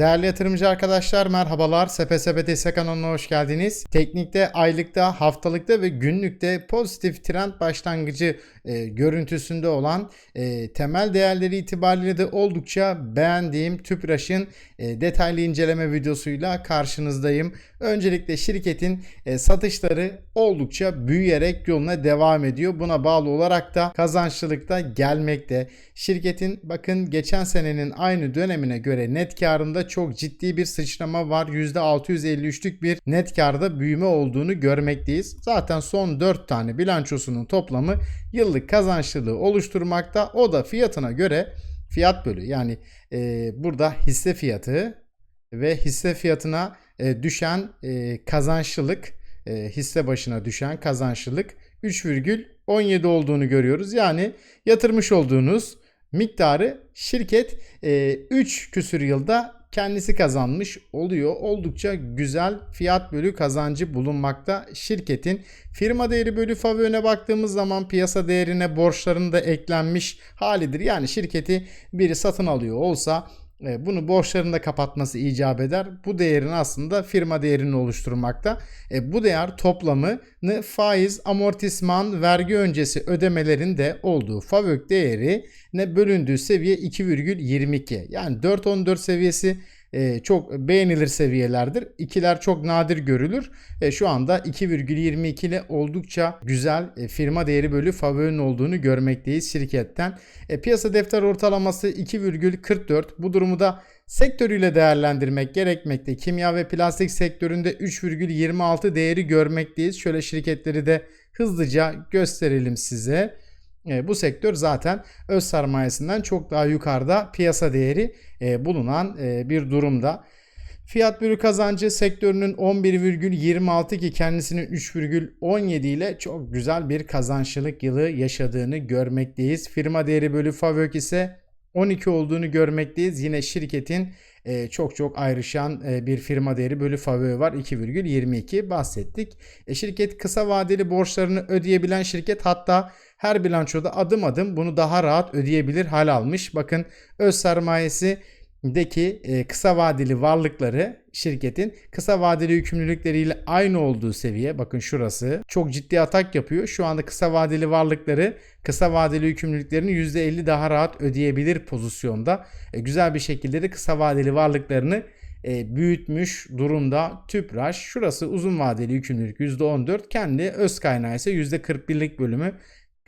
Değerli yatırımcı arkadaşlar merhabalar. SPSP Destek kanalına hoş geldiniz. Teknikte, aylıkta, haftalıkta ve günlükte pozitif trend başlangıcı e, görüntüsünde olan e, temel değerleri itibariyle de oldukça beğendiğim TÜPRAŞ'ın e, detaylı inceleme videosuyla karşınızdayım. Öncelikle şirketin e, satışları oldukça büyüyerek yoluna devam ediyor. Buna bağlı olarak da kazançlılıkta gelmekte. Şirketin bakın geçen senenin aynı dönemine göre net karında çok ciddi bir sıçrama var. %653'lük bir net karda büyüme olduğunu görmekteyiz. Zaten son 4 tane bilançosunun toplamı yıllık kazançlılığı oluşturmakta. O da fiyatına göre fiyat bölü yani e, burada hisse fiyatı ve hisse fiyatına e, düşen e, kazançlılık e, hisse başına düşen kazançlılık 3,17 olduğunu görüyoruz. Yani yatırmış olduğunuz miktarı şirket e, 3 küsür yılda kendisi kazanmış oluyor. Oldukça güzel fiyat bölü kazancı bulunmakta şirketin. Firma değeri bölü FAVÖ'ne baktığımız zaman piyasa değerine borçların da eklenmiş halidir. Yani şirketi biri satın alıyor olsa bunu borçlarını da kapatması icap eder. Bu değerin aslında firma değerini oluşturmakta. E, bu değer toplamını faiz, amortisman, vergi öncesi ödemelerinde olduğu FAVÖK değeri ne bölündüğü seviye 2,22. Yani 4.14 seviyesi e, çok beğenilir seviyelerdir. İkiler çok nadir görülür. E, şu anda 2,22 ile oldukça güzel e, firma değeri bölü favörün olduğunu görmekteyiz şirketten. E, piyasa defter ortalaması 2,44. Bu durumu da sektörüyle değerlendirmek gerekmekte. Kimya ve plastik sektöründe 3,26 değeri görmekteyiz. Şöyle şirketleri de hızlıca gösterelim size. E, bu sektör zaten öz sermayesinden çok daha yukarıda piyasa değeri e, bulunan e, bir durumda. Fiyat bölü kazancı sektörünün 11,26 ki kendisinin 3,17 ile çok güzel bir kazançlılık yılı yaşadığını görmekteyiz. Firma değeri bölü FAVÖK ise 12 olduğunu görmekteyiz. Yine şirketin e, çok çok ayrışan e, bir firma değeri bölü FAVÖ var 2,22 bahsettik. E, şirket kısa vadeli borçlarını ödeyebilen şirket hatta her bilançoda adım adım bunu daha rahat ödeyebilir hal almış. Bakın öz sermayesi deki e, kısa vadeli varlıkları şirketin kısa vadeli yükümlülükleriyle aynı olduğu seviye bakın şurası çok ciddi atak yapıyor. Şu anda kısa vadeli varlıkları kısa vadeli yükümlülüklerini %50 daha rahat ödeyebilir pozisyonda. E, güzel bir şekilde de kısa vadeli varlıklarını e, büyütmüş durumda Tüpraş. Şurası uzun vadeli yükümlülük %14 kendi öz kaynağı ise %41'lik bölümü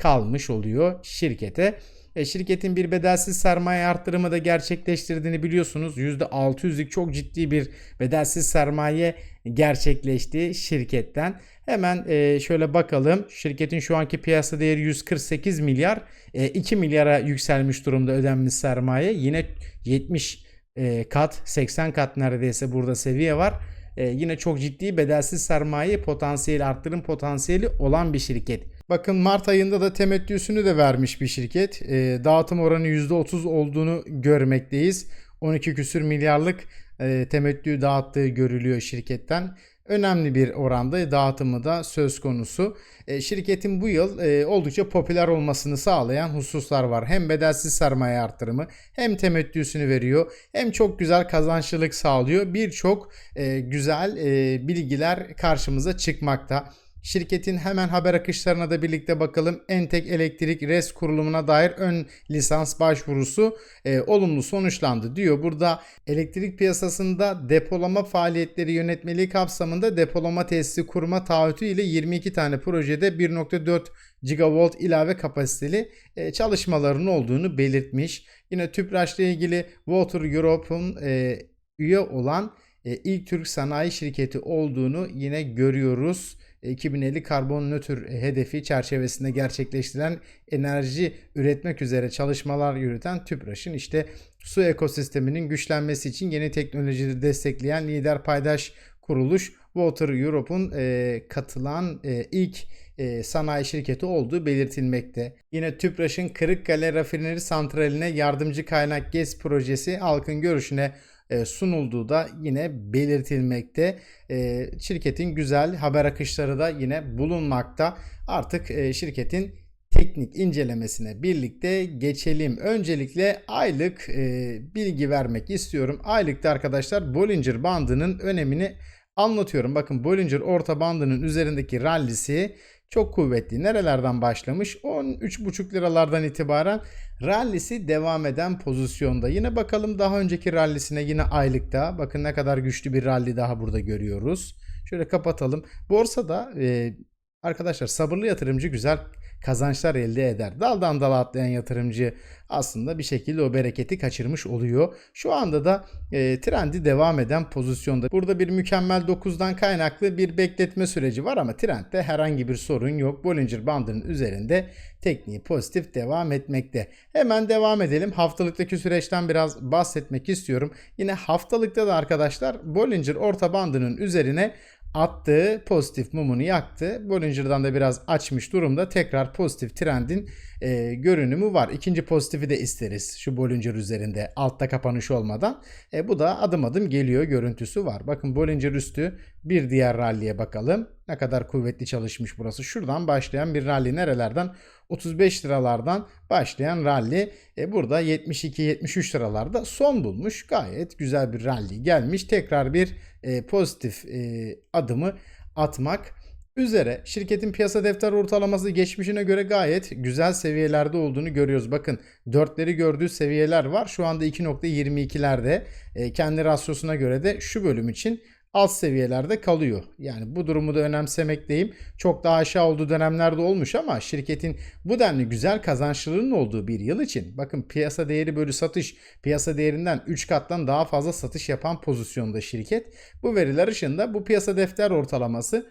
kalmış oluyor şirkete. E, şirketin bir bedelsiz sermaye arttırımı da gerçekleştirdiğini biliyorsunuz. %600'lük çok ciddi bir bedelsiz sermaye gerçekleşti şirketten. Hemen e, şöyle bakalım. Şirketin şu anki piyasa değeri 148 milyar. E, 2 milyara yükselmiş durumda ödenmiş sermaye. Yine 70 e, kat 80 kat neredeyse burada seviye var. E, yine çok ciddi bedelsiz sermaye potansiyeli arttırım potansiyeli olan bir şirket. Bakın Mart ayında da temettüsünü de vermiş bir şirket. E, dağıtım oranı %30 olduğunu görmekteyiz. 12 küsür milyarlık e, temettü dağıttığı görülüyor şirketten. Önemli bir oranda dağıtımı da söz konusu. E, şirketin bu yıl e, oldukça popüler olmasını sağlayan hususlar var. Hem bedelsiz sermaye arttırımı hem temettüsünü veriyor hem çok güzel kazançlılık sağlıyor. Birçok e, güzel e, bilgiler karşımıza çıkmakta. Şirketin hemen haber akışlarına da birlikte bakalım. Entek Elektrik RES kurulumuna dair ön lisans başvurusu e, olumlu sonuçlandı diyor. Burada elektrik piyasasında depolama faaliyetleri yönetmeliği kapsamında depolama tesisi kurma taahhütü ile 22 tane projede 1.4 gigavolt ilave kapasiteli e, çalışmaların olduğunu belirtmiş. Yine TÜPRAŞ ile ilgili Water Europe'un e, üye olan e, ilk Türk sanayi şirketi olduğunu yine görüyoruz. 2050 karbon nötr hedefi çerçevesinde gerçekleştirilen enerji üretmek üzere çalışmalar yürüten TÜPRAŞ'ın işte su ekosisteminin güçlenmesi için yeni teknolojileri destekleyen lider paydaş kuruluş Water Europe'un e, katılan e, ilk e, sanayi şirketi olduğu belirtilmekte. Yine TÜPRAŞ'ın Kırıkkale Rafineri Santrali'ne yardımcı kaynak GES projesi halkın görüşüne e, sunulduğu da yine belirtilmekte. E, şirketin güzel haber akışları da yine bulunmakta. Artık e, şirketin teknik incelemesine birlikte geçelim. Öncelikle aylık e, bilgi vermek istiyorum. Aylıkta arkadaşlar Bollinger bandının önemini anlatıyorum. Bakın Bollinger orta bandının üzerindeki rallisi çok kuvvetli. Nerelerden başlamış? 13,5 liralardan itibaren rallisi devam eden pozisyonda. Yine bakalım daha önceki rallisine yine aylıkta. Bakın ne kadar güçlü bir ralli daha burada görüyoruz. Şöyle kapatalım. Borsada e, arkadaşlar sabırlı yatırımcı güzel kazançlar elde eder. Daldan dala atlayan yatırımcı aslında bir şekilde o bereketi kaçırmış oluyor. Şu anda da e, trendi devam eden pozisyonda. Burada bir mükemmel 9'dan kaynaklı bir bekletme süreci var ama trendde herhangi bir sorun yok. Bollinger bandının üzerinde tekniği pozitif devam etmekte. Hemen devam edelim. Haftalıktaki süreçten biraz bahsetmek istiyorum. Yine haftalıkta da arkadaşlar Bollinger orta bandının üzerine attığı pozitif mumunu yaktı. Bollinger'dan da biraz açmış durumda. Tekrar pozitif trendin e, görünümü var. İkinci pozitifi de isteriz şu Bollinger üzerinde altta kapanış olmadan. E, bu da adım adım geliyor görüntüsü var. Bakın Bollinger üstü bir diğer ralliye bakalım. Ne kadar kuvvetli çalışmış burası. Şuradan başlayan bir rally nerelerden? 35 liralardan başlayan rally e, burada 72-73 liralarda son bulmuş. Gayet güzel bir rally gelmiş. Tekrar bir e, pozitif e, adımı atmak üzere. Şirketin piyasa defter ortalaması geçmişine göre gayet güzel seviyelerde olduğunu görüyoruz. Bakın 4'leri gördüğü seviyeler var. Şu anda 2.22'lerde e, kendi rasyosuna göre de şu bölüm için alt seviyelerde kalıyor. Yani bu durumu da önemsemekteyim. Çok daha aşağı olduğu dönemlerde olmuş ama şirketin bu denli güzel kazançlarının olduğu bir yıl için bakın piyasa değeri bölü satış piyasa değerinden 3 kattan daha fazla satış yapan pozisyonda şirket. Bu veriler ışığında bu piyasa defter ortalaması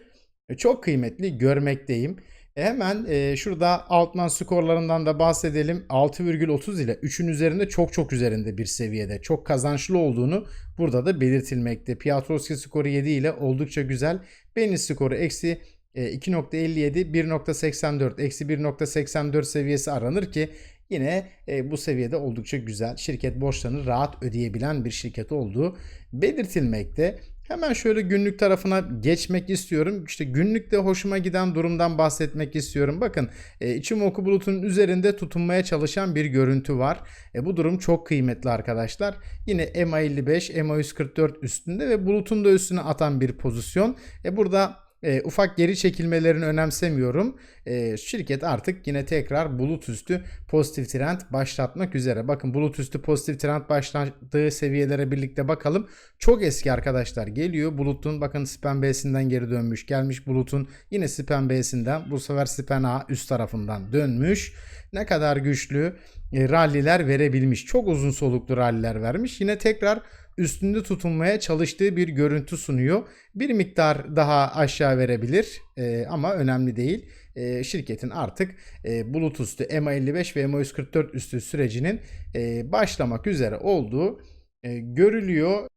çok kıymetli görmekteyim. E hemen e, şurada Altman skorlarından da bahsedelim. 6,30 ile 3'ün üzerinde çok çok üzerinde bir seviyede. Çok kazançlı olduğunu burada da belirtilmekte. Piotrowski skoru 7 ile oldukça güzel. Beni skoru eksi 2.57, 1.84, eksi 1.84 seviyesi aranır ki yine e, bu seviyede oldukça güzel. Şirket borçlarını rahat ödeyebilen bir şirket olduğu belirtilmekte. Hemen şöyle günlük tarafına geçmek istiyorum. İşte günlükte hoşuma giden durumdan bahsetmek istiyorum. Bakın e, Ichimoku bulutunun üzerinde tutunmaya çalışan bir görüntü var. E, bu durum çok kıymetli arkadaşlar. Yine MA55, MA144 üstünde ve bulutun da üstüne atan bir pozisyon. E, burada e, ufak geri çekilmelerini önemsemiyorum. E, şirket artık yine tekrar bulut üstü pozitif trend başlatmak üzere. Bakın bulut üstü pozitif trend başladığı seviyelere birlikte bakalım. Çok eski arkadaşlar geliyor. Bulutun bakın span B'sinden geri dönmüş. Gelmiş bulutun yine span B'sinden bu sefer span A üst tarafından dönmüş. Ne kadar güçlü e, ralliler verebilmiş. Çok uzun soluklu ralliler vermiş. Yine tekrar üstünde tutunmaya çalıştığı bir görüntü sunuyor. Bir miktar daha aşağı verebilir e, ama önemli değil. E, şirketin artık e, üstü MA55 ve MA144 üstü sürecinin e, başlamak üzere olduğu e, görülüyor.